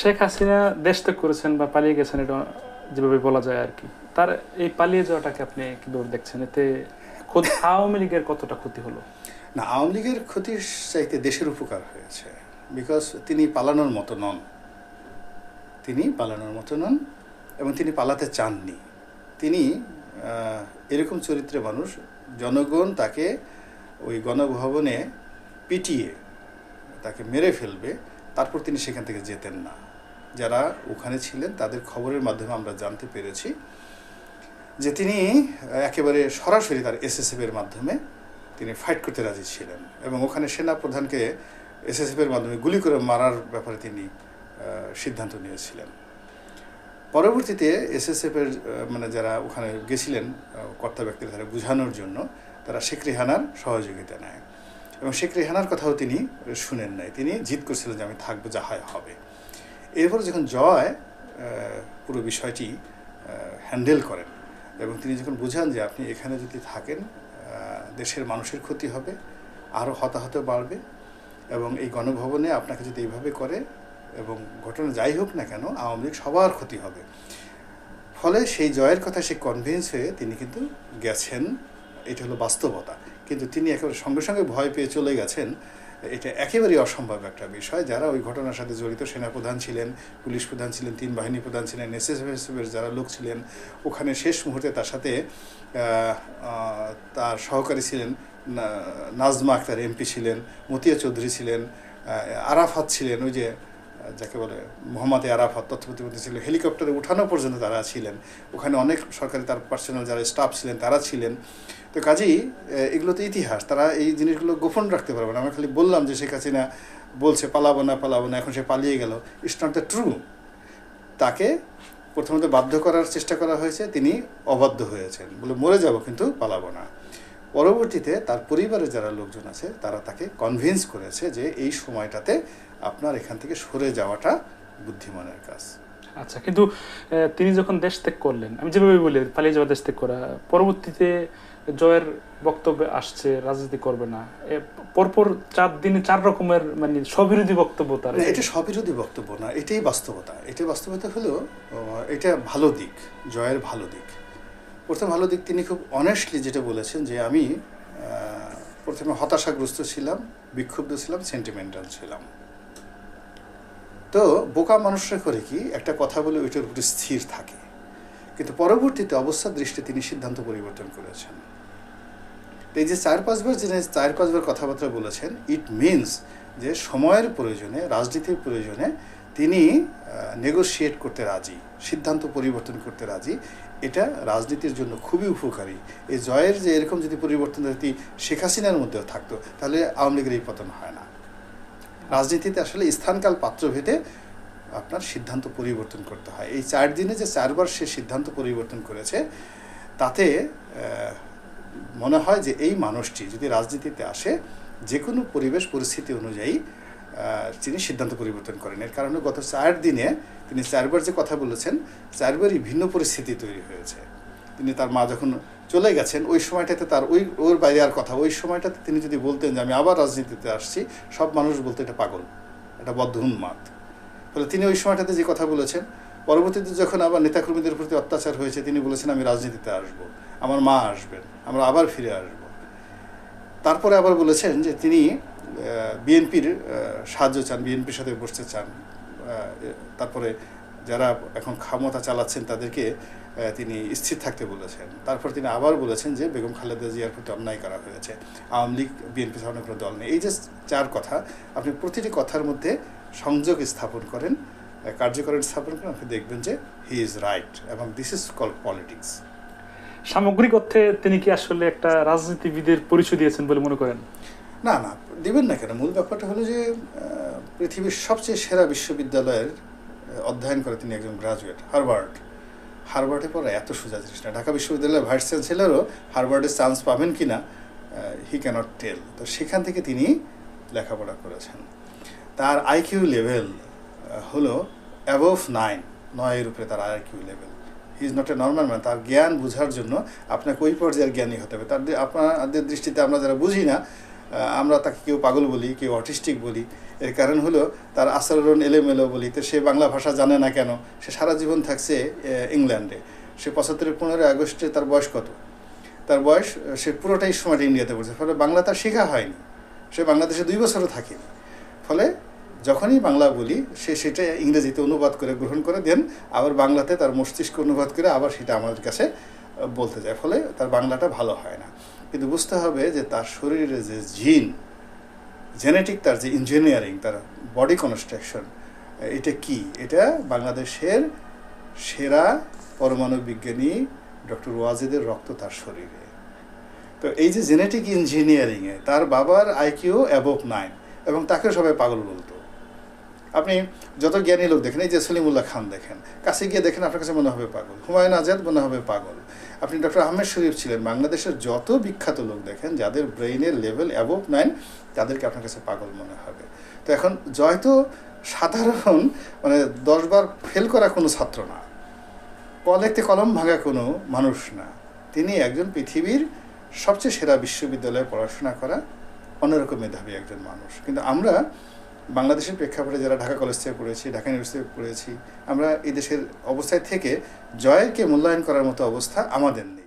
শেখ হাসিনা দেশ ত্যাগ করেছেন বা পালিয়ে গেছেন, এটা যেভাবে বলা যায় আর কি। তার এই পালিয়ে যাওয়াটাকে আপনি কীভাবে দেখছেন? এতে খোদ আওয়ামী লীগের কতটা ক্ষতি হলো? না, আওয়ামী লীগের ক্ষতির চাইতে দেশের উপকার হয়েছে। বিকজ তিনি পালানোর মতো নন। তিনি পালানোর মতো নন এবং তিনি পালাতে চাননি। তিনি এরকম চরিত্রে মানুষ, জনগণ তাকে ওই গণভবনে পিটিয়ে তাকে মেরে ফেলবে, তারপর তিনি সেখান থেকে যেতেন না। যারা ওখানে ছিলেন, তাদের খবরের মাধ্যমে আমরা জানতে পেরেছি যে তিনি একেবারে সরাসরি তার এসএসএফ এর মাধ্যমে তিনি ফাইট করতে রাজি ছিলেন এবং ওখানে সেনা প্রধানকে এসএসএফ এর মাধ্যমে গুলি করে মারার ব্যাপারে তিনি সিদ্ধান্ত নিয়েছিলেন। পরবর্তীতে এসএসএফ এর মানে যারা ওখানে গেছিলেন কর্তা ব্যক্তিরা তারা বোঝানোর জন্য, তারা শেখ রেহানার সহযোগিতা নেয় এবং শেখ রেহানার কথাও তিনি শুনেন নাই। তিনি জিদ করছিলেন যে আমি থাকব যা হয় হবে। এরপর যখন জয় পুরো বিষয়টি হ্যান্ডেল করেন এবং তিনি যখন বুঝান যে আপনি এখানে যদি থাকেন দেশের মানুষের ক্ষতি হবে আরও হতাহত বাড়বে এবং এই গণভবনে আপনাকে যদি এইভাবে করে এবং ঘটনা যাই হোক না কেন, আওয়ামী লীগ সবার ক্ষতি হবে। ফলে সেই জয়ের কথা সে কনভিন্স হয়ে তিনি কিন্তু গেছেন, এটা হলো বাস্তবতা। কিন্তু তিনি একেবারে সঙ্গে সঙ্গে ভয় পেয়ে চলে গেছেন এটা একেবারেই অসম্ভব একটা বিষয়। যারা ওই ঘটনার সাথে জড়িত সেনাপ্রধান ছিলেন, পুলিশ প্রধান ছিলেন, তিন বাহিনী প্রধান ছিলেন, এসএসএফের যারা লোক ছিলেন, ওখানে শেষ মুহূর্তে তার সাথে তার সহকারী ছিলেন নাজমা আক্তার এমপি ছিলেন, মতিয়া চৌধুরী ছিলেন আরাফাত ছিলেন, ওই যে যাকে বলে মোহাম্মদ আরাফাত তথ্য প্রতিমন্ত্রী ছিল, হেলিকপ্টারে উঠানো পর্যন্ত তারা ছিলেন। ওখানে অনেক সরকারি তার পার্সোনাল যারা স্টাফ ছিলেন তারা ছিলেন। তো কাজেই এগুলো তো ইতিহাস, তারা এই জিনিসগুলো গোপন রাখতে পারবে না। আমরা খালি বললাম যে শেখ হাসিনা বলছে, পালাবো না পালাবো না, এখন সে পালিয়ে গেল। ইটস নট দ্য ট্রু তাকে প্রথমত বাধ্য করার চেষ্টা করা হয়েছে, তিনি অবাধ্য হয়েছেন। বলে মরে যাব, কিন্তু পালাবো না। পরবর্তীতে তার পরিবারের যারা লোকজন আছে তারা তাকে কনভিন্স করেছে যে এই সময়টাতে আপনার এখান থেকে সরে যাওয়াটা বুদ্ধিমানের কাজ। আচ্ছা কিন্তু তিনি যখন দেশ ত্যাগ করলেন আমি যেভাবে বলি পালিয়ে যাওয়া দেশ ত্যাগ করা পরবর্তীতে জয়ের বক্তব্যে আসছে রাজনীতি করবে না পরপর চার দিনে চার রকমের মানে স্ববিরোধী বক্তব্য তার এটা স্ববিরোধী বক্তব্য না এটাই বাস্তবতা। এটাই বাস্তবতা হলো এটা ভালো দিক জয়ের ভালো দিক। প্রথম ভালো দিক তিনি খুব অনেস্টলি যেটা বলেছেন যে আমি প্রথমে হতাশাগ্রস্ত ছিলাম, বিক্ষুব্ধ ছিলাম সেন্টিমেন্টাল ছিলাম। তো বোকা মানুষরা করে কি, একটা কথা বলে ওইটার উপরে স্থির থাকে। কিন্তু পরবর্তীতে অবস্থার দৃষ্টি তিনি সিদ্ধান্ত পরিবর্তন করেছেন। তো এই যে চার পাঁচবার যিনি চার পাঁচবার কথাবার্তা বলেছেন ইট মিনস যে সময়ের প্রয়োজনে, রাজনীতির প্রয়োজনে তিনি নেগোশিয়েট করতে রাজি, সিদ্ধান্ত পরিবর্তন করতে রাজি। এটা রাজনীতির জন্য খুবই উপকারী। এই জয়ের যে এরকম যদি পরিবর্তন যদি শেখ হাসিনার মধ্যেও থাকতো, তাহলে আওয়ামী লীগের এই পতন হয় না। রাজনীতিতে আসলে স্থানকাল পাত্রভেদে আপনার সিদ্ধান্ত পরিবর্তন করতে হয়। এই চার দিনে যে চারবার সে সিদ্ধান্ত পরিবর্তন করেছে, তাতে মনে হয় যে এই মানুষটি যদি রাজনীতিতে আসে যে কোনো পরিবেশ পরিস্থিতি অনুযায়ী তিনি সিদ্ধান্ত পরিবর্তন করেন। এর কারণে গত চার দিনে তিনি চারবার যে কথা বলেছেন, চারবারই ভিন্ন পরিস্থিতি তৈরি হয়েছে। তিনি তার মা যখন চলে গেছেন, ওই সময়টাতে তার ওই, ওর বাইরে আর কথা, ওই সময়টাতে তিনি যদি বলতেন যে আমি আবার রাজনীতিতে আসছি, সব মানুষ বলতে এটা পাগল, এটা বদ্ধ উন্মাদ। ফলে তিনি ওই সময়টাতে যে কথা বলেছেন, পরবর্তীতে যখন আবার নেতাকর্মীদের প্রতি অত্যাচার হয়েছে, তিনি বলেছেন, আমি রাজনীতিতে আসব, আমার মা আসবেন, আমরা আবার ফিরে আসব। তারপরে আবার বলেছেন যে তিনি বিএনপির সাহায্য চান, বিএনপির সাথে বসতে চান। তারপরে যারা এখন ক্ষমতা চালাচ্ছেন, তাদেরকে তিনি স্থির থাকতে বলেছেন। তারপর তিনি আবার বলেছেন যে, বেগম খালেদা জিয়ার প্রতি অন্যায় করা হয়েছে। আওয়ামী লীগ, বিএনপি ধরনের কোনো দল নেই। এই যে চার কথা, আপনি প্রতিটি কথার মধ্যে সংযোগ স্থাপন করেন আহ, কার্যকরণ স্থাপন করেন আপনি দেখবেন যে হি ইজ রাইট এবং দিস ইজ কল পলিটিক্স সামগ্রিক অর্থে তিনি কি আসলে একটা রাজনীতিবিদের পরিচয় দিয়েছেন বলে মনে করেন? না না দিবেন না কেন? মূল ব্যাপারটা হলো যে পৃথিবীর সবচেয়ে সেরা বিশ্ববিদ্যালয়ের অধ্যয়ন করে তিনি একজন গ্রাজুয়েট হারভার্ড। হারভার্ডে পড়া এত সোজা জিনিস না। ঢাকা বিশ্ববিদ্যালয়ের ভাইস চ্যান্সেলরও হারভার্ডের চান্স পাবেন কি না হি ক্যানট টেল তো সেখান থেকে তিনি লেখাপড়া করেছেন। তার আইকিউ লেভেল হলো অ্যাবভ নাইন নয়ের উপরে তার IQ level is not a normal man তার জ্ঞান বোঝার জন্য আপনাকে ওই পর্যায়ের জ্ঞানী হতে হবে। তার আপনাদের দৃষ্টিতে আমরা যারা বুঝি না আমরা তাকে কেউ পাগল বলি, কেউ অটিস্টিক বলি। এর কারণ হলো তার আচরণ এলোমেলো বলি। তো সে বাংলা ভাষা জানে না কেন? সে সারা জীবন থাকছে ইংল্যান্ডে। সে পঁচাত্তরের পনেরোই আগস্টে তার বয়স কত? তার বয়স সে পুরোটাই সময়টা ইন্ডিয়াতে পড়ছে। ফলে বাংলা তার শেখা হয়নি। সে বাংলাদেশে দুই বছরও থাকেনি। ফলে যখনই বাংলা বলি, সে সেটা ইংরেজিতে অনুবাদ করে গ্রহণ করে দেন, আবার বাংলাতে তার মস্তিষ্ক অনুবাদ করে আবার সেটা আমাদের কাছে বলতে যায়। ফলে তার বাংলাটা ভালো হয় না। কিন্তু বুঝতে হবে যে তার শরীরে যে জিন, জেনেটিক তার যে ইঞ্জিনিয়ারিং, তার বডি কনস্ট্রাকশন এটা কি? এটা বাংলাদেশের সেরা পরমাণু বিজ্ঞানী ডক্টর ওয়াজেদের রক্ত তার শরীরে। তো এই যে জেনেটিক ইঞ্জিনিয়ারিংয়ে তার বাবার আইকিউ অ্যাবভ নাইন এবং তাকে সবাই পাগল বলতো। আপনি যত জ্ঞানী লোক দেখেন, এই যে সলিমুল্লাহ খান দেখেন, কাছে গিয়ে দেখেন আপনার কাছে মনে হবে পাগল। হুমায়ুন আজাদ মনে হবে পাগল। আপনি ডক্টর আহমেদ শরীফ ছিলেন, বাংলাদেশের যত বিখ্যাত লোক দেখেন, যাদের ব্রেইনের লেভেল অ্যাবভ নাইন তাদেরকে আপনার কাছে পাগল মনে হবে। তো এখন জয় তো সাধারণ মানে দশবার ফেল করা কোনো ছাত্র না কলেতে কলম ভাঙা কোনো মানুষ না, তিনি একজন পৃথিবীর সবচেয়ে সেরা বিশ্ববিদ্যালয়ে পড়াশোনা করা অন্যরকম মেধাবী একজন মানুষ। কিন্তু আমরা বাংলাদেশের প্রেক্ষাপটে যারা ঢাকা কলেজ থেকে পড়েছি, ঢাকা ইউনিভার্সিটি পড়েছি, আমরা এই দেশের অবস্থায় থেকে জয়কে মূল্যায়ন করার মতো অবস্থা আমাদের নেই।